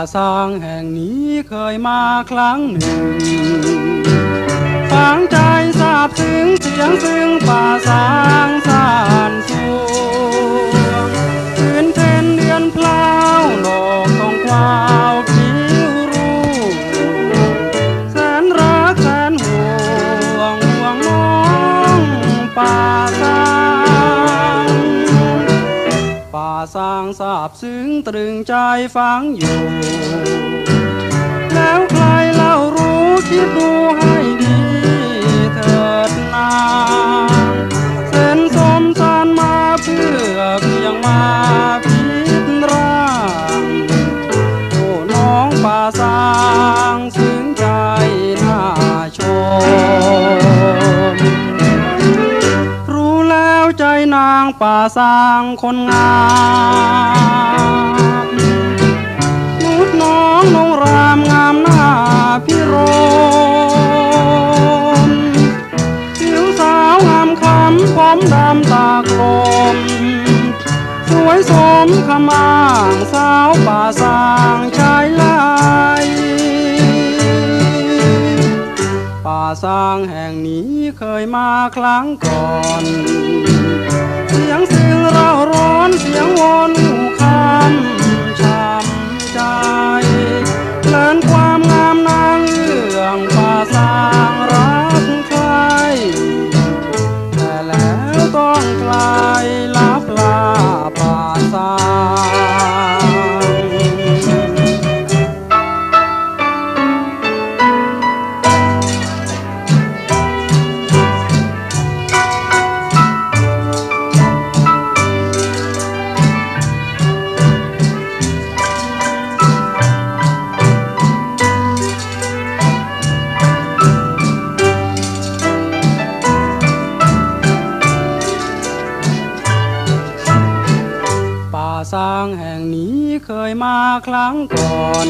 ป่าสร้างแห่งนี้เคยมาครั้งหนึ่งฝังใจทราบถึงเสียงซึ่งป่าซาง สร้างทราบซึ้งตรึงใจฟังอยู่ แล้วใครเล่ารู้คิดดูให้ดีเถิดนาเส้นสมสานมาเพื่อเพียงมา ป่าสางคนงามนุดน้องนงรามงามหน้าพิรมผิวสาวงามคำผมดำตากลม สวยสมคำอ้างสาวป่าสางชายลายป่าสร้างแห่งนี้เคยมาครั้งก่อน เสียงสิ่งเราร้อนเสียงวอนหูคำช้ำใจเลินความงามนางเรื่องป่าสร้างรักใครแต่แล้วต้องกลลั สร้างแห่งนี้เคยมาครั้งก่อน